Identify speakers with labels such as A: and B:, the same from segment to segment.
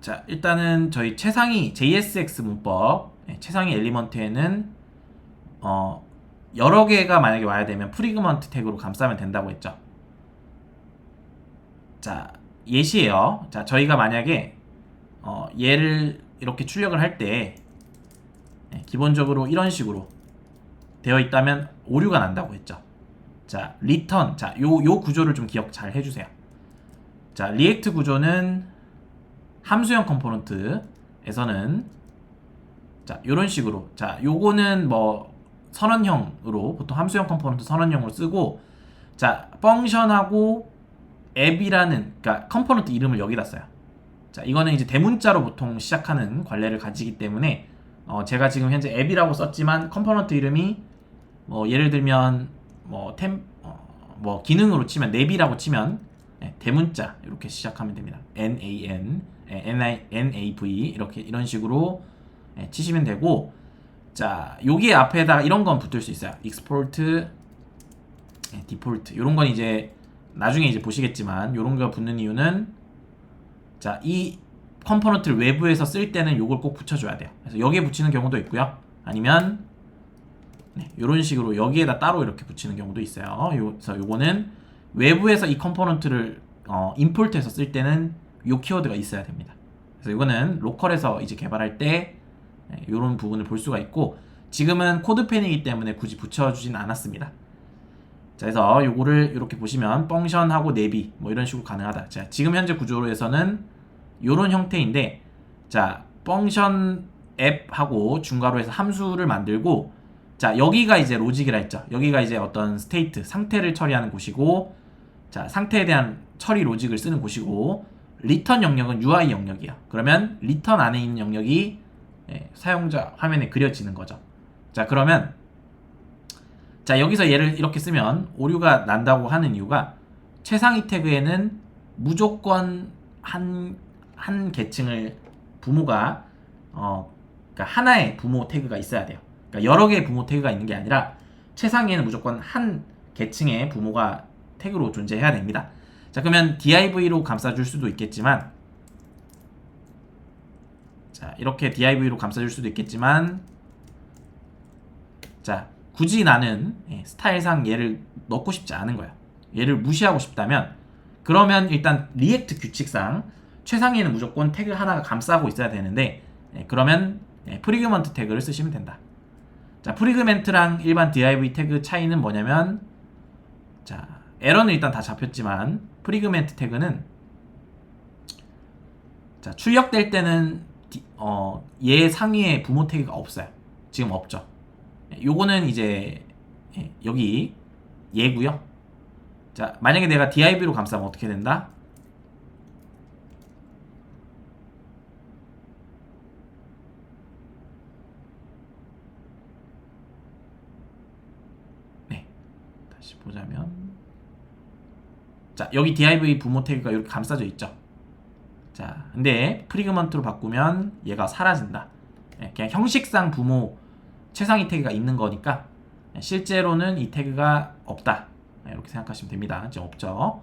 A: 자, 일단은 저희 최상위 JSX 문법, 예, 최상위 엘리먼트에는 어, 여러 개가 만약에 와야 되면 프리그먼트 태그로 감싸면 된다고 했죠. 자, 예시예요. 자, 저희가 만약에 어, 얘를 이렇게 출력을 할때 예, 기본적으로 이런 식으로 되어 있다면 오류가 난다고 했죠. 자, 리턴. 자, 요, 요 구조를 좀 기억 잘 해주세요. 자, 리액트 구조는 함수형 컴포넌트에서는 자, 요런 식으로. 자, 요거는 뭐 선언형으로 보통 함수형 컴포넌트 선언형으로 쓰고 자, 펑션하고 앱이라는 그러니까 컴포넌트 이름을 여기다 써요. 자, 이거는 이제 대문자로 보통 시작하는 관례를 가지기 때문에 어, 제가 지금 현재 앱이라고 썼지만 컴포넌트 이름이 뭐 예를 들면 뭐템 어, 뭐 기능으로 치면 앱이라고 치면 예, 대문자 이렇게 시작하면 됩니다. N A N 예, N I N A V 이렇게 이런 식으로 예, 치시면 되고 자 여기 앞에다가 이런 건 붙을 수 있어요. export 예, 디폴트 이런 건 이제 나중에 이제 보시겠지만 이런 거 붙는 이유는 자 이 컴포넌트를 외부에서 쓸 때는 요걸 꼭 붙여줘야 돼요. 그래서 여기에 붙이는 경우도 있고요. 아니면 네, 이런 식으로 여기에다 따로 이렇게 붙이는 경우도 있어요. 요, 그래서 요거는 외부에서 이 컴포넌트를 어, 임포트해서 쓸 때는 요 키워드가 있어야 됩니다. 그래서 이거는 로컬에서 이제 개발할 때 이런 부분을 볼 수가 있고 지금은 코드펜이기 때문에 굳이 붙여주진 않았습니다. 자, 그래서 요거를 이렇게 보시면 펑션하고 내비 뭐 이런 식으로 가능하다. 자, 지금 현재 구조로에서는 요런 형태인데 자, 펑션 앱하고 중괄호 해서 함수를 만들고 자, 여기가 이제 로직이라 했죠. 여기가 이제 어떤 스테이트, 상태를 처리하는 곳이고 자, 상태에 대한 처리 로직을 쓰는 곳이고 리턴 영역은 UI 영역이야. 그러면 리턴 안에 있는 영역이 예, 사용자 화면에 그려지는 거죠. 자, 그러면 자, 여기서 얘를 이렇게 쓰면 오류가 난다고 하는 이유가 최상위 태그에는 무조건 한, 한 계층을 부모가 어, 그러니까 하나의 부모 태그가 있어야 돼요. 그러니까 여러 개의 부모 태그가 있는 게 아니라 최상위에는 무조건 한 계층의 부모가 태그로 존재해야 됩니다. 자, 그러면 div로 감싸줄 수도 있겠지만 자, 이렇게 div로 감싸줄 수도 있겠지만 자, 굳이 나는 예, 스타일상 얘를 넣고 싶지 않은 거야. 얘를 무시하고 싶다면 그러면 일단 리액트 규칙상 최상위에는 무조건 태그 하나가 감싸고 있어야 되는데 예, 그러면 예, 프리그먼트 태그를 쓰시면 된다. 자, 프리그멘트랑 일반 div 태그 차이는 뭐냐면 자, 에러는 일단 다 잡혔지만 프리그멘트 태그는 자, 출력될 때는 디- 어, 얘 상위에 부모 태그가 없어요. 지금 없죠. 예, 요거는 이제 예, 여기 얘고요. 자, 만약에 내가 div로 감싸면 어떻게 된다? 네. 보자면 자, 여기 div 부모 태그가 이렇게 감싸져 있죠. 자, 근데 프리그먼트로 바꾸면 얘가 사라진다. 예, 그냥 형식상 부모 최상위 태그가 있는 거니까 예, 실제로는 이 태그가 없다. 예, 이렇게 생각하시면 됩니다. 이제 없죠.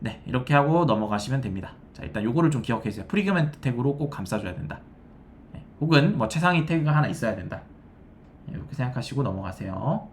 A: 네, 이렇게 하고 넘어가시면 됩니다. 자, 일단 요거를 좀 기억해 주세요. 프리그먼트 태그로 꼭 감싸줘야 된다. 예, 혹은 뭐 최상위 태그가 하나 있어야 된다. 예, 이렇게 생각하시고 넘어가세요.